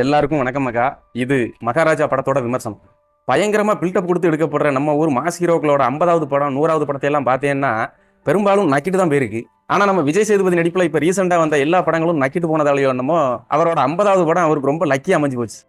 எல்லாருக்கும் வணக்கம் மகா இது மகாராஜா படத்தோட விமர்சனம். பயங்கரமாக பில்டப் கொடுத்து எடுக்கப்படுற நம்ம ஊர் மாஸ் ஹீரோக்களோட ஐம்பதாவது படம் நூறாவது படத்தையெல்லாம் பார்த்தீங்கன்னா பார்த்தேன்னா பெரும்பாலும் நக்கிட்டு தான் போயிருக்கு. ஆனால் நம்ம விஜய் சேதுபதி நடிப்பில் இப்போ ரீசெண்டாக வந்த எல்லா படங்களும் நக்கிட்டு போனதாலேயோ என்னமோ அவரோட ஐம்பதாவது படம் அவருக்கு ரொம்ப லக்கியா அமைஞ்சு போச்சு.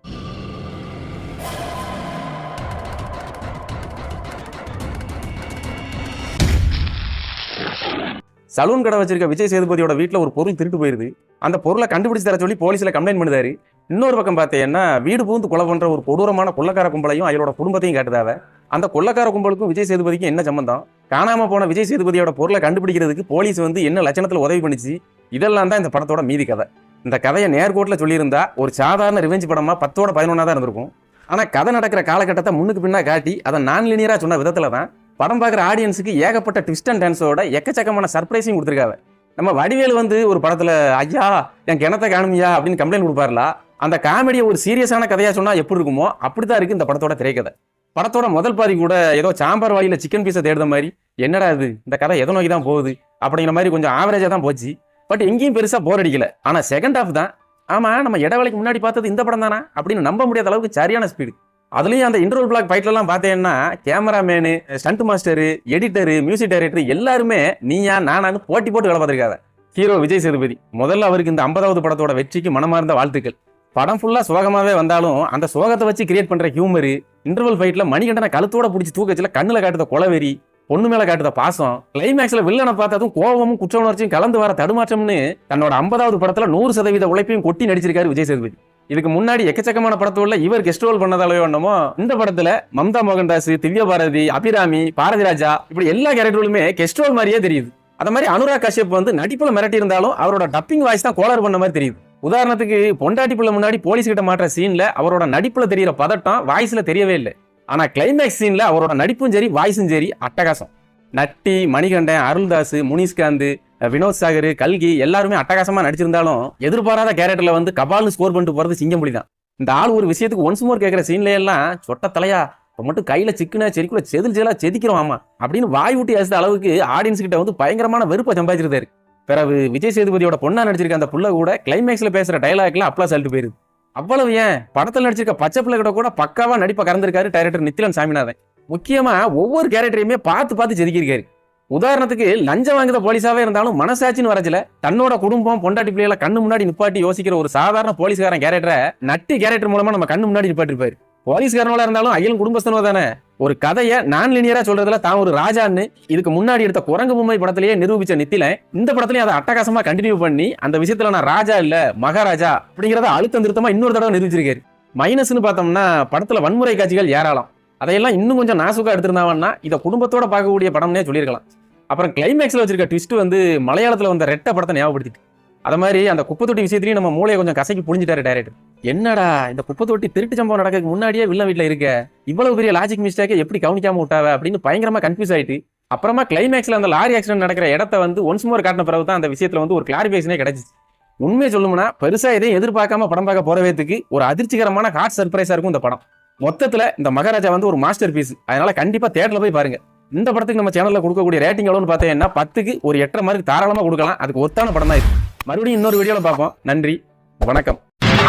சலூன் கடை வச்சிருக்க விஜய் சேதுபதியோட வீட்டில் ஒரு பொருள் திருட்டு போயிருது. அந்த பொருளை கண்டுபிடிச்சு தர சொல்லி போலீஸில் கம்ப்ளைண்ட் பண்ணுதாரு. இன்னொரு பக்கம் பார்த்தீங்கன்னா வீடு பூந்து கொலை பண்ணுற ஒரு கொடூரமான கொள்ளக்கார கும்பலையும் அவரோட குடும்பத்தையும் காட்டுதாவ. அந்த கொள்ளக்கார கும்பலுக்கும் விஜய் சேதுபதிக்கும் என்ன சம்பந்தம்? காணாமல் போன விஜய் சேதுபதியோட பொருளை கண்டுபிடிக்கிறதுக்கு போலீஸ் வந்து என்ன லட்சணத்தில் உதவி பண்ணிச்சு? இதெல்லாம் தான் இந்த படத்தோட மீதி கதை. இந்த கதையை நேர்கோட்டில் சொல்லியிருந்தா ஒரு சாதாரண ரிவெஞ்ச் படமாக பத்தோட பதினொன்னா தான் இருந்திருக்கும். ஆனால் கதை நடக்கிற காலகட்டத்தை முன்னுக்கு பின்னா காட்டி அதை நான் லினியராக சொன்ன விதத்தில் தான் படம் பார்க்குற ஆடியன்ஸுக்கு ஏகப்பட்ட ட்விஸ்ட் அண்ட் டான்ஸோட எக்கச்சக்கமான சர்ப்ரைஸையும் கொடுத்துருக்காங்க நம்ம வடிவேல் வந்து ஒரு படத்தில் ஐயா என் கிணத்தை காணுமியா அப்படின்னு கம்ப்ளைண்ட் கொடுப்பாருல? அந்த காமெடியை ஒரு சீரியஸான கதையாக சொன்னால் எப்படி இருக்குமோ அப்படி தான் இருக்குது இந்த படத்தோட திரைக்கதை. படத்தோட முதல் பாதி கூட ஏதோ சாம்பார் வாயில சிக்கன் பீஸை தேடுற மாதிரி என்னடா இது? இந்த கதை எதை நோக்கி தான் போகுது? அப்படிங்கிற மாதிரி கொஞ்சம் ஆவரேஜாக தான் போச்சு. பட் எங்கேயும் பெருசாக போர் அடிக்கல. ஆனால் செகண்ட் ஹாஃப் தான் ஆமாம் நம்ம இடைவேளைக்கு முன்னாடி பார்த்தது இந்த படம் தானா? அப்படின்னு நம்ப முடியாத அளவுக்கு சரியான ஸ்பீடு அதுலேயும் அந்த இன்டர்வல் பிளாக் ஃபைட்லலாம் பார்த்தேன்னா cameraman stunt master editor music director எல்லாருமே நீயா நானான்னு போட்டி போட்டு வேலை பார்த்துருக்காத ஹீரோ விஜய் சேதுபதி. முதல்ல அவருக்கு இந்த ஐம்பதாவது படத்தோட வெற்றிக்கு மனமார்ந்த வாழ்த்துக்கள். படம் ஃபுல்லாக சோகமாகவே வந்தாலும் அந்த சோகத்தை வச்சு கிரியேட் பண்ணுற ஹியூமரு இன்டர்வல் ஃபைட்டில் மணிகண்டனை கழுத்தோட பிடிச்சி தூக்கச்சில கண்ணில் காட்டுத கொலவெறி பொண்ணு மேலே காட்டுத பாசம். கிளைமேக்ஸில் வில்லனை பார்த்ததும் கோபமும் குற்ற உணர்ச்சியும் கலந்து வர தடுமாற்றம்னு தன்னோட ஐம்பதாவது படத்தில் நூறு சதவீத உழைப்பையும் கொட்டி நடிச்சிருக்காரு விஜய் சேதுபதி. இதுக்கு முன்னாடி எக்கச்சக்கமான படத்துல இவர் கெஸ்ட் ரோல் பண்ணதாலேயோ என்னமோ இந்த படத்துல மம்தா மோகன்தாஸ் திவ்ய பாரதி அபிராமி பாரதி ராஜா இப்படி எல்லா கேரக்டர்களுமே கெஸ்ட் ரோல் மாதிரியே தெரியுது. அந்த மாதிரி அனுராக் கஷ்யப் வந்து நடிப்பில் மிரட்டி இருந்தாலும் அவரோட டப்பிங் வாய்ஸ் தான் கோலர் பண்ண மாதிரி தெரியுது. உதாரணத்துக்கு பொண்டாட்டி பிள்ளை முன்னாடி போலீஸ் கிட்ட மாற்ற சீன்ல அவரோட நடிப்புல தெரியற பதட்டம் வாய்ஸ்ல தெரியவே இல்லை. ஆனா கிளைமேக்ஸ் சீன்ல அவரோட நடிப்பும் சரி வாய்ஸும் சரி அட்டகாசம். நட்டி மணிகண்டன் அருள்தாஸ் முனிஷ்காந்த் வினோத் சாகர் கல்கி எல்லாருமே அட்டகாசமா நடிச்சிருந்தாலும் எதிர்பாராத கேரக்டர்ல வந்து கபால்னு ஸ்கோர் பண்ணிட்டு போறது சிங்கம்புலி தான் இந்த ஆள் ஒரு விஷயத்துக்கு ஒன்ஸ் மோர் கேட்குற சீன்ல எல்லாம் சொட்ட தலையா இப்போ மட்டும் கையில சிக்குனா செடிக்குள்ள செதில் செதிலா செதிக்கிறோம் ஆமா அப்படின்னு வாய் விட்டு அசுத்த அளவுக்கு ஆடியன்ஸ் கிட்ட வந்து பயங்கரமான வெறுப்பை சம்பாதிச்சிருந்தாரு பிறகு விஜய் சேதுபதியோட பொண்ணா நடிச்சிருக்க அந்த புள்ள கூட கிளைமேக்ஸ்ல பேசுற டைலாக்லாம் அப்ளா சொல்லிட்டு போயிருது. அவ்வளவு ஏன்? படத்தில் நடிச்சிருக்க பச்சை பிள்ளை கூட கூட பக்காவா நடிப்பை கறந்திருக்காரு டைரக்டர் நித்திலன் சாமிநாதன். முக்கியமா ஒவ்வொரு கேரக்டரையுமே பார்த்து பார்த்து செதுக்கியிருக்காரு. உதாரணத்துக்கு லஞ்சம் வாங்குற போலீஸாவே இருந்தாலும் மனசாட்சின்னு வரச்சில தன்னோட குடும்பம் பொண்டாட்டி பிள்ளைகளை கண்ணு முன்னாடி நிப்பாட்டி யோசிக்கிற ஒரு சாதாரண போலீஸ்காரன் கேரக்டரை நட்டி கேரக்டர் மூலமா நம்ம கண்ணு முன்னாடி நிப்பாட்டிருப்பாரு. போலீஸ்காரனோட இருந்தாலும் ஐயன் குடும்பஸ்தனோ தானே? ஒரு கதையை நான் லினியரா சொல்றதுல தான் ஒரு ராஜான்னு இதுக்கு முன்னாடி எடுத்த குரங்கு பொம்மை படத்திலேயே நிரூபிச்ச நித்தில இந்த படத்துலயும் அதை அட்டகாசமா கண்டினியூ பண்ணி அந்த விஷயத்துல நான் ராஜா இல்ல மகாராஜா அப்படிங்கிறத அழுத்தம் திருத்தமா இன்னொரு தடவை நிரூபிச்சிருக்காரு. மைனஸ்னு பார்த்தோம்னா படத்துல வன்முறை காட்சிகள் ஏராளம். அதையெல்லாம் இன்னும் கொஞ்சம் நாசுக்கா எடுத்திருந்தாங்கன்னா இதை குடும்பத்தோட பார்க்கக்கூடிய படம்னே சொல்லியிருக்கலாம். அப்புறம் கிளைமேக்ஸ்ல வச்சிருக்க ட்விஸ்ட் வந்து மலையாளத்துல வந்த ரெட்ட படத்தை ஞாபகப்படுத்திட்டு. அதை மாதிரி அந்த குப்பை தொட்டி விஷயத்திலையும் நம்ம மூளையை கொஞ்சம் கசக்கி புரிஞ்சிட்டாரு டைரக்டர் என்னடா இந்த குப்பை தொட்டி திருட்டு சம்பவம் நடக்கிறதுக்கு முன்னாடியே வில்ல வீட்டில் இருக்க. இவ்வளவு பெரிய லாஜிக் மிஸ்டேக்கை எப்படி கவனிக்காம விட்டாவ அப்படின்னு பயங்கரமா கன்ஃபியூஸ் ஆயிட்டு அப்புறமா கிளைமேக்ஸ்ல அந்த லாரி ஆக்சிடென்ட் நடக்கிற இடத்த வந்து ஒன்ஸ் மோர் காட்டின பிறகு தான் அந்த விஷயத்துல வந்து ஒரு கிளாரிஃபிகேஷனே கிடைச்சிச்சு. உண்மையை சொல்லணும்னா பெருசா எதையும் எதிர்பார்க்காம படம் பார்க்க போறவேத்துக்கு ஒரு அதிர்ச்சிகரமான ஹார்ட் சர்ப்ரைஸா இருக்கும் இந்த படம். மொத்தத்துல இந்த மகாராஜா வந்து ஒரு மாஸ்டர் பீஸ் அதனால கண்டிப்பா தேட்டர்ல போய் பாருங்க. இந்த படத்துக்கு நம்ம சேனல்ல கொடுக்கக்கூடிய ரேட்டிங் எவ்வளோன்னு பார்த்தீங்கன்னா பத்துக்கு ஒரு எட்டரை மாதிரி தாராளமா கொடுக்கலாம். அதுக்கு ஒத்தான படம் தான் இது. மறுபடியும் இன்னொரு வீடியோல பார்ப்போம். நன்றி வணக்கம்.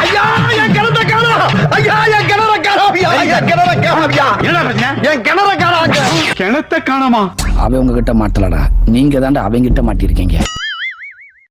ஐயா என் கிணற காணோம் ஐயா என் கிணற காணோம் ஐயா என் கிணற காணோம் ஐயா. என் கிணற காணோம் கிணத்த காணமா? அவன் உங்ககிட்ட மாட்டலடா. நீங்க தாண்டா அவங்க கிட்ட மாட்டிருக்கீங்க